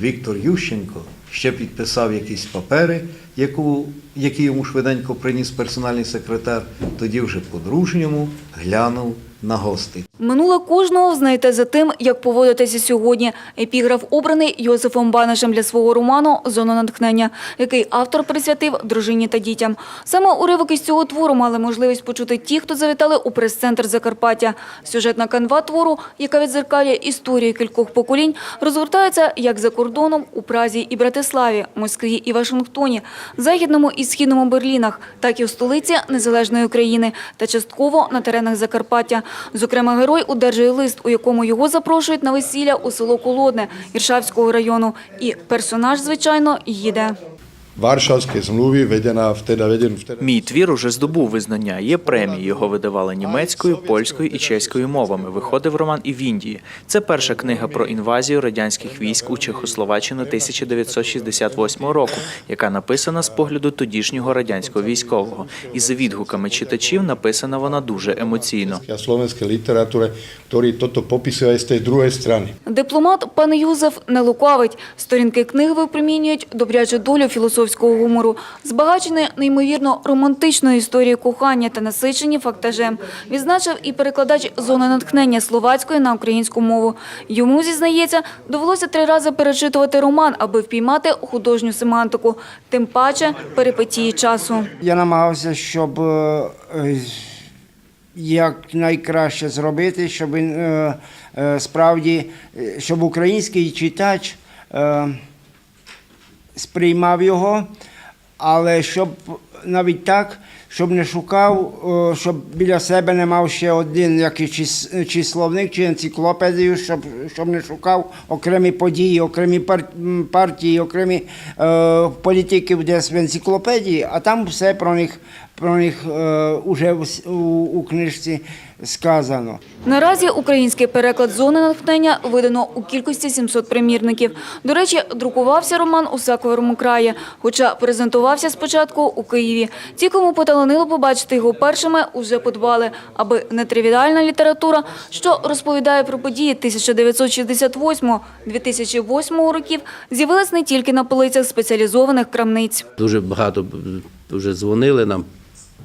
Віктор Ющенко ще підписав якісь папери, яку, які йому швиденько приніс персональний секретар, тоді вже по-дружньому глянув на гостей. Минуле кожного знаєте за тим, як поводитися сьогодні. Епіграф обраний Йосифом Банашем для свого роману «Зона натхнення», який автор присвятив дружині та дітям. Саме уривок із цього твору мали можливість почути ті, хто завітали у прес-центр Закарпаття. Сюжетна канва твору, яка відзеркалює історію кількох поколінь, розгортається як за кордоном у Празі і Братиславі, Москві і Вашингтоні, Західному і Східному Берлінах, так і в столиці незалежної України та частково на теренах Закарпаття. Зокрема, герой удержує лист, у якому його запрошують на весілля у село Колодне Іршавського району. І персонаж, звичайно, їде. Varšavské zmluvy, vedená vteda, vedenú vteda. Мій твір уже здобув визнання. Є премії. Його видавали німецькою, польською і чеською мовами. Виходив роман і в Індії. Це перша книга про інвазію радянських військ у Чехословаччину 1968 року, яка написана з погляду тодішнього радянського військового. І за відгуками читачів написана вона дуже емоційно. literatúre, ktorý toto popisuje aj z tej druhej strany. Дипломат пан Юзеф не лукавить. Сторінки книги випромінюють добрячу долю філософського гумору, збагачені неймовірно романтичною історією кохання та насичені фактажем. Відзначив і перекладач зони натхнення словацької на українську мову. Йому зізнається, довелося три рази перечитувати роман, аби впіймати художню семантику, тим паче перипетії часу. Я намагався, щоб е, е, як найкраще зробити, щоб е, справді, щоб український читач сприймав його, але щоб навіть так, щоб не шукав, е, щоб біля себе не мав ще один якийсь чи, с- чи енциклопедію, щоб, щоб не шукав окремі події, окремі партії, окремі е, політиків десь в енциклопедії, а там все про них, про них е, уже у, у книжці сказано. Наразі український переклад «Зони натхнення» видано у кількості 700 примірників. До речі, друкувався роман у Саковому краї, хоча презентувався спочатку у Києві. Ті, кому поталанило побачити його першими, уже подбали, аби нетривіальна література, що розповідає про події 1968-2008 років, з'явилась не тільки на полицях спеціалізованих крамниць. Дуже багато вже дзвонили нам,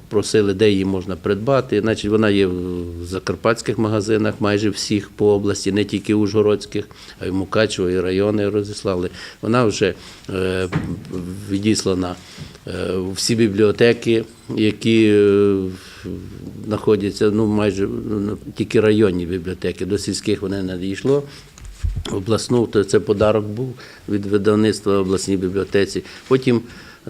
просили, де її можна придбати. Значить, вона є в закарпатських магазинах, майже всіх по області, не тільки Ужгородських, а й Мукачево, і райони розіслали. Вона вже е, відіслана всі бібліотеки, які е, знаходяться ну, майже ну, тільки районні бібліотеки, до сільських вони не дійшло. Обласну, то це подарок був від видавництва обласній бібліотеці. Потім е,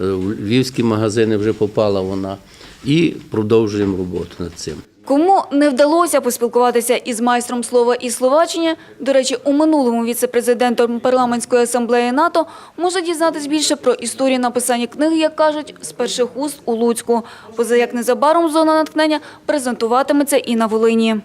в львівські магазини вже попала вона. І продовжуємо роботу над цим. Кому не вдалося поспілкуватися із майстром слова і словачення, до речі, у минулому віце-президентом парламентської асамблеї НАТО може дізнатись більше про історію написання книги, як кажуть, з перших уст у Луцьку. Поза як незабаром зона натхнення презентуватиметься і на Волині.